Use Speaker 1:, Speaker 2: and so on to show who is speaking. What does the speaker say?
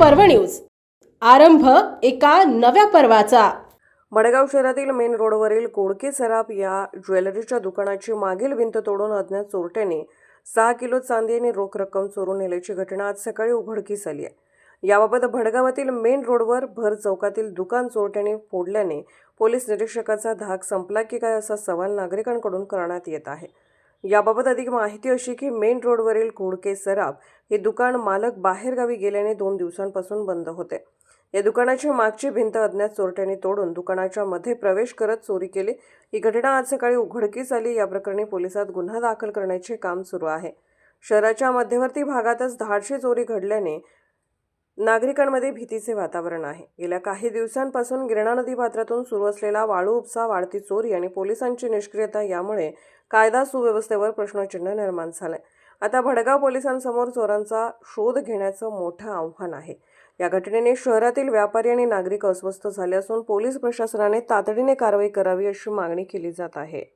Speaker 1: पर्व न्यूज. आरंभ एका नव्या पर्वाचा.
Speaker 2: मडगाव शहरातील मेन रोडवरील कोडके सराफ या ज्वेलरीच्या दुकानाची मागील भिंत तोडून अज्ञात चोरट्याने सहा किलो चांदी आणि रोख रक्कम चोरून नेल्याची घटना आज सकाळी उघडकीस आली आहे. याबाबत भडगावातील मेन रोडवर भर चौकातील दुकान चोरट्याने फोडल्याने पोलीस निरीक्षकाचा धाक संपला की काय असा सवाल नागरिकांकडून करण्यात येत आहे. याबाबत अधिक माहिती अशी की मेन रोडवरील घोडके सराफ हे दुकान मालक बाहेरगावी गेल्याने दोन दिवसांपासून बंद होते. या दुकानाची मागची भिंत अज्ञात चोरट्यांनी तोडून दुकानाच्या मध्ये प्रवेश करत चोरी केली. ही घटना आज सकाळी उघडकीस आली. या प्रकरणी पोलिसात गुन्हा दाखल करण्याचे काम सुरू आहे. शहराच्या मध्यवर्ती भागातच धाडशी चोरी घडल्याने नागरिकांमध्ये भीतीचे वातावरण आहे. गेल्या काही दिवसांपासून गिरणा नदी पात्रातून सुरू असलेला वाळू उपसा वाढती चोरी आणि पोलिसांची निष्क्रियता यामुळे कायदा सुव्यवस्थेवर प्रश्नचिन्ह निर्माण झालंय. आता भडगाव पोलिसांसमोर चोरांचा शोध घेण्याचं मोठं आव्हान आहे. या घटनेने शहरातील व्यापारी आणि नागरिक अस्वस्थ झाले असून पोलीस प्रशासनाने तातडीने कारवाई करावी अशी मागणी केली जात आहे.